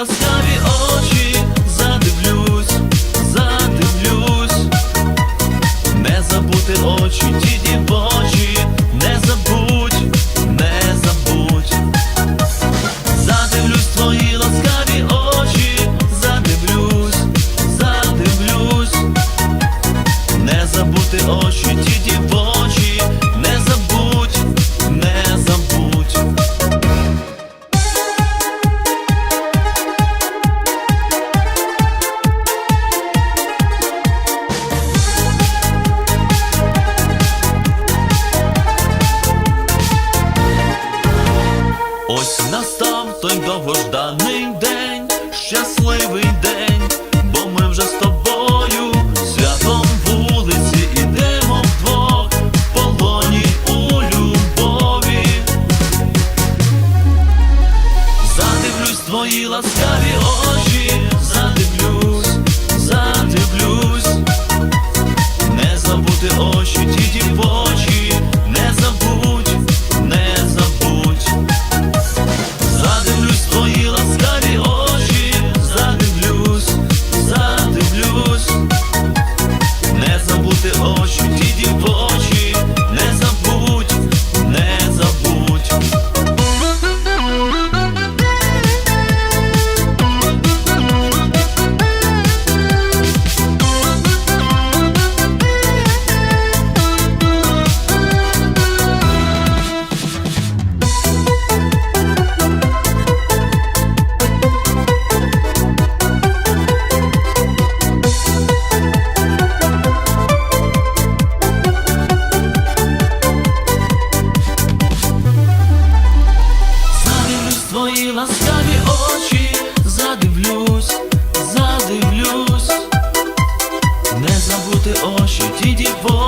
ласкаві очі. Ось настав той довгожданий день, щасливий день, бо ми вже з тобою святом вулиці ідемо вдвох в полоні у любові. Задивлюсь твої ласкаві очі, задивлюсь, задивлюсь, не забути очі ті дівочі 我是 dj